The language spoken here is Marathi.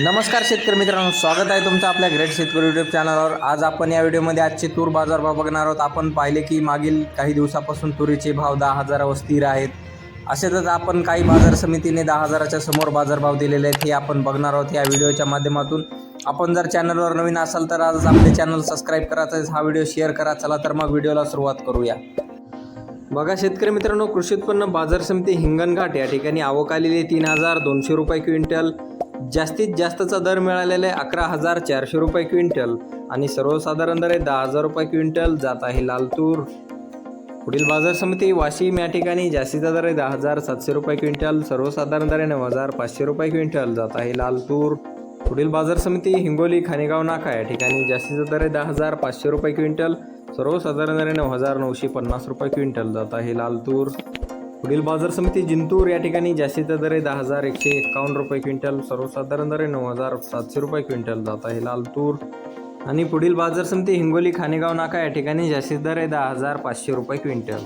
नमस्कार शेतकरी मित्रांनो स्वागत आहे तुमचं आपल्या ग्रेट शेतकरी युट्यूब चॅनलवर आज आपण या व्हिडिओमध्ये आजचे तूर बाजारभाव बघणार आहोत. आपण पाहिले की मागील काही दिवसापासून तुरीचे भाव दहा हजारावर स्थिर आहेत. असेच आपण काही बाजार समितीने दहा हजाराच्या समोर बाजारभाव दिलेले आहेत हे आपण बघणार आहोत या व्हिडिओच्या माध्यमातून. आपण जर चॅनलवर नवीन असाल तर आज आपले चॅनल सबस्क्राईब करायचं हा व्हिडिओ शेअर करा. चला तर मग व्हिडिओला सुरुवात करूया. बघा शेतकरी मित्रांनो कृषी उत्पन्न बाजार समिती हिंगणघाट या ठिकाणी आवक आलेली तीन हजार दोनशे रुपये क्विंटल. जास्तीत जास्तचा दर मिळालेला आहे अकरा हजार चारशे रुपये क्विंटल आणि सर्वसाधारण दर आहे दहा हजार रुपये क्विंटल जात आहे लालतूर. पुढील बाजार समिती वाशिम या ठिकाणी जास्तीचा दर आहे दहा हजार सातशे रुपये क्विंटल सर्वसाधारण दर आहे नऊ हजार पाचशे रुपये क्विंटल जात आहे लालतूर. पुढील बाजार समिती हिंगोली खानेगाव नाका या ठिकाणी जास्तीचा दर आहे दहा हजार पाचशे रुपये क्विंटल सर्वसाधारण दर आहे नऊ हजार नऊशे पन्नास रुपये क्विंटल जात आहे लालतूर. पुढील बाजार समिती जिंतूर या ठिकाणी जास्तीचा दर आहे दहा हजार एकशे एक्कावन्न रुपये क्विंटल सर्वसाधारण दर आहे नऊ हजार सातशे रुपये क्विंटल जात आहे लाल तूर आणि पुढील बाजार समिती हिंगोली खानेगाव नाका या ठिकाणी जास्तीत दर आहे दहा हजार पाचशे रुपये क्विंटल.